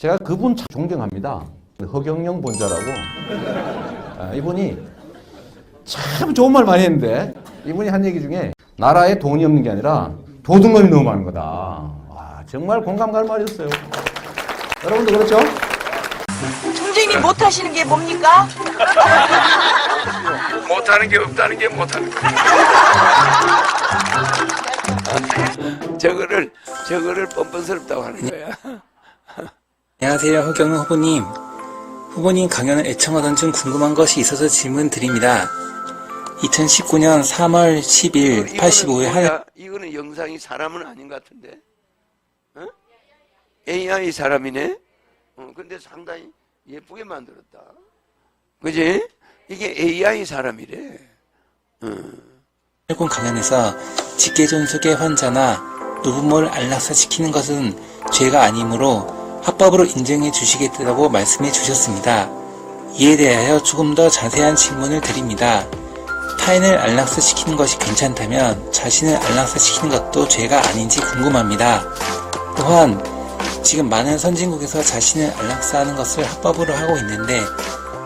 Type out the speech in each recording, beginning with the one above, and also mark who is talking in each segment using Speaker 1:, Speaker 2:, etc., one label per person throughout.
Speaker 1: 제가 그분 참 존경합니다. 허경영 본자라고. 아, 이분이 참 좋은 말 많이 했는데 이분이 한 얘기 중에 나라에 돈이 없는 게 아니라 도둑놈이 너무 많은 거다. 와, 정말 공감 가는 말이었어요. 여러분도 그렇죠?
Speaker 2: 총재님 못 하시는 게 뭡니까?
Speaker 3: 못 하는 게 없다는 게 못 하는 거. 저거를 저거를 뻔뻔스럽다고 하는 거야.
Speaker 4: 안녕하세요, 허경영 후보님. 후보님 강연을 애청하던 중 궁금한 것이 있어서 질문 드립니다. 2019년 3월 10일 85회 한?
Speaker 3: 이거는 영상이 사람은 아닌 것 같은데. 어? AI 사람이네. 어, 근데 상당히 예쁘게 만들었다. 그지? 이게 AI 사람이래.
Speaker 4: 혈관 강연에서 직계존속의 환자나 노부모를 안락사시키는 것은 죄가 아니므로 합법으로 인정해 주시겠다고 말씀해 주셨습니다. 이에 대하여 조금 더 자세한 질문을 드립니다. 타인을 안락사 시키는 것이 괜찮다면 자신을 안락사 시키는 것도 죄가 아닌지 궁금합니다. 또한 지금 많은 선진국에서 자신을 안락사하는 것을 합법으로 하고 있는데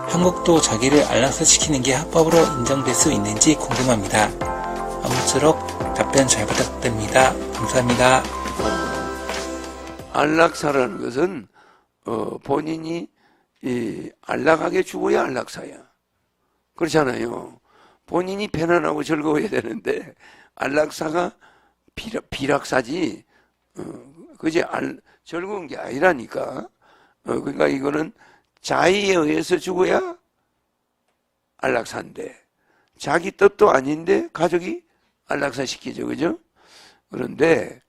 Speaker 4: 한국도 자기를 안락사 시키는 게 합법으로 인정될 수 있는지 궁금합니다. 아무쪼록 답변 잘 부탁드립니다. 감사합니다.
Speaker 3: 안락사라는 것은 어, 본인이 이 안락하게 죽어야 안락사야. 그렇잖아요. 본인이 편안하고 즐거워야 되는데 안락사가 비락, 비락 사지. 어, 그지 안, 즐거운 게 아니라니까. 어, 그러니까 이거는 자의에 의해서 죽어야 안락사인데 자기 뜻도 아닌데 가족이 안락사 시키죠, 그죠? 그런데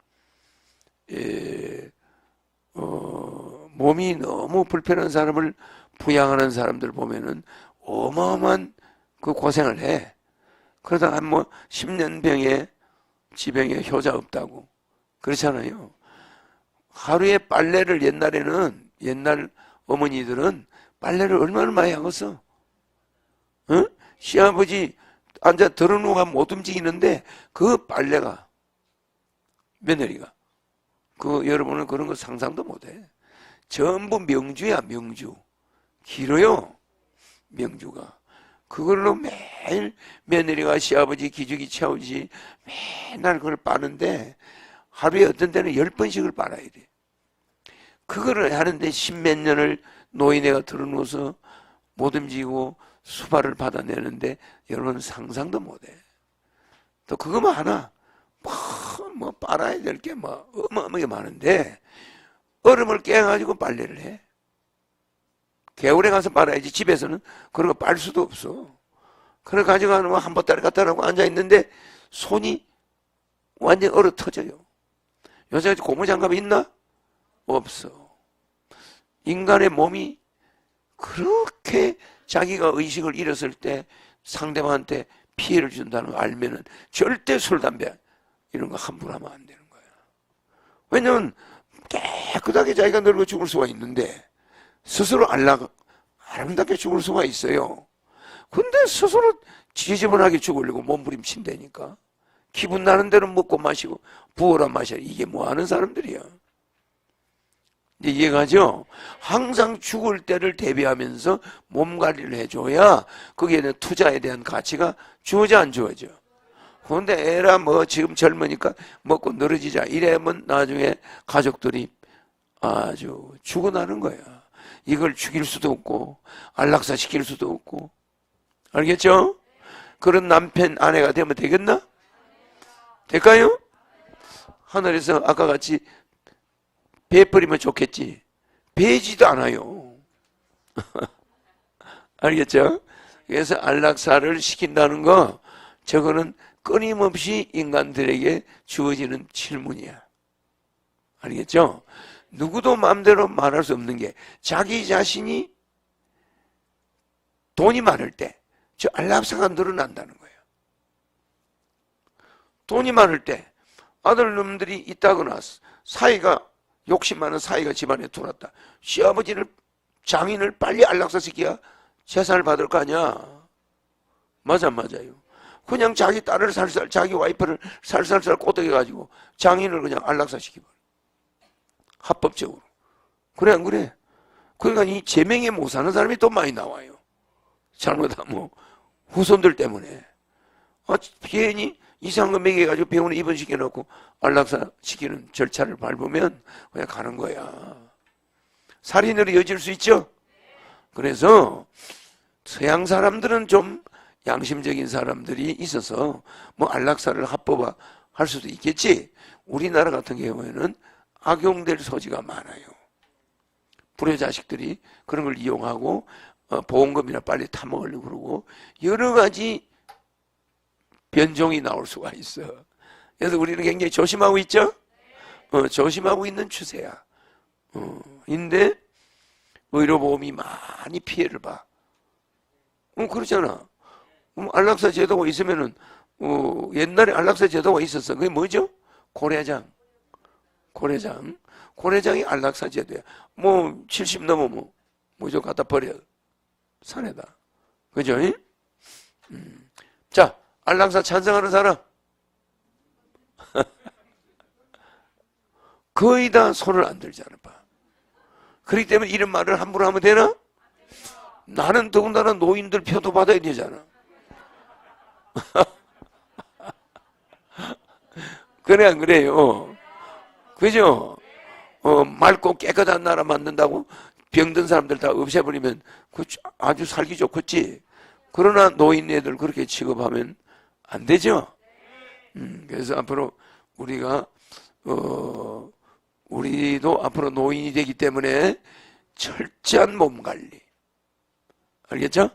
Speaker 3: 에, 어, 몸이 너무 불편한 사람을 부양하는 사람들 보면은 어마어마한 그 고생을 해. 그러다가 뭐 10년 병에 지병에 효자 없다고. 그렇잖아요. 하루에 빨래를 옛날에는 옛날 어머니들은 빨래를 얼마나 많이 하겠어. 어? 시아버지 앉아 들어누가 못 움직이는데 그 빨래가 며느리가 그 여러분은 그런 거 상상도 못해. 전부 명주야 명주. 길어요 명주가. 그걸로 매일 며느리가 시아버지 기저귀 채우지 맨날 그걸 빠는데 하루에 어떤 때는 열 번씩을 빨아야 돼. 그거를 하는데 십몇 년을 노인네가 들어누워서 못 움직이고 수발을 받아내는데 여러분 상상도 못해. 또 그거만 하나 뭐, 뭐 빨아야 될 게 뭐 어마어마하게 많은데 얼음을 깨가지고 빨래를 해. 개울에 가서 빨아야지 집에서는 그런 거 빨 수도 없어. 그래 가져가는 거 한 보따리 갖다 놓고 앉아 있는데 손이 완전 얼어 터져요. 요새 고무장갑 있나? 없어. 인간의 몸이 그렇게 자기가 의식을 잃었을 때 상대방한테 피해를 준다는 걸 알면은 절대 술, 담배 이런 거 함부로 하면 안 되는 거야. 왜냐면 깨끗하게 자기가 늙어 죽을 수가 있는데 스스로 알라, 아름답게 죽을 수가 있어요. 근데 스스로 지저분하게 죽으려고 몸부림친다니까. 기분 나는 대로 먹고 마시고 부어라 마셔. 이게 뭐 하는 사람들이야. 이제 이해가죠? 항상 죽을 때를 대비하면서 몸 관리를 해줘야 거기에 대한 투자에 대한 가치가 주어져 안 주어져. 그런데 애라 뭐 지금 젊으니까 먹고 늘어지자 이래면 나중에 가족들이 아주 죽어나는 거야. 이걸 죽일 수도 없고 안락사 시킬 수도 없고 알겠죠? 그런 남편 아내가 되면 되겠나? 될까요? 하늘에서 아까 같이 베풀이면 좋겠지. 베지도 않아요. 알겠죠? 그래서 안락사를 시킨다는 거, 저거는 끊임없이 인간들에게 주어지는 질문이야. 알겠죠? 누구도 마음대로 말할 수 없는 게 자기 자신이 돈이 많을 때, 저 안락사가 늘어난다는 거예요. 돈이 많을 때 아들놈들이 있다거나 사이가 욕심 많은 사이가 집안에 들어왔다. 시아버지를 장인을 빨리 안락사시켜야 재산을 받을 거 아니야. 맞아 맞아요. 그냥 자기 딸을 살살 자기 와이프를 살살살 꼬드겨 가지고 장인을 그냥 안락사시키고 합법적으로. 그래 안 그래? 그러니까 이 제명에 못 사는 사람이 또 많이 나와요. 잘못하면 뭐 후손들 때문에. 아, 괜히 이상한 거 먹여가지고 병원에 입원시켜놓고 안락사 시키는 절차를 밟으면 그냥 가는 거야. 살인으로 이어질 수 있죠? 그래서 서양 사람들은 좀 양심적인 사람들이 있어서 뭐 안락사를 합법화 할 수도 있겠지. 우리나라 같은 경우에는 악용될 소지가 많아요. 불효 자식들이 그런 걸 이용하고 어, 보험금이나 빨리 타먹으려고 그러고 여러 가지 변종이 나올 수가 있어. 그래서 우리는 굉장히 조심하고 있죠? 어, 조심하고 있는 추세야. 어, 인데 의료보험이 많이 피해를 봐. 어, 그렇잖아. 음, 안락사 제도가 있으면은 어, 옛날에 안락사 제도가 있었어. 그게 뭐죠? 고래장. 고래장. 고래장이 안락사 제도야. 뭐, 70 넘으면, 뭐죠? 갖다 버려. 산에다. 그죠? 음. 자, 안락사 찬성하는 사람. 거의 다 손을 안 들잖아, 봐. 그렇기 때문에 이런 말을 함부로 하면 되나? 나는 더군다나 노인들 표도 받아야 되잖아. 그래, 안 그래요? 그죠? 어, 맑고 깨끗한 나라 만든다고 병든 사람들 다 없애버리면 그 아주 살기 좋겠지. 그러나 노인네들 그렇게 취급하면 안 되죠. 음, 그래서 앞으로 우리가 어, 우리도 앞으로 노인이 되기 때문에 철저한 몸 관리. 알겠죠?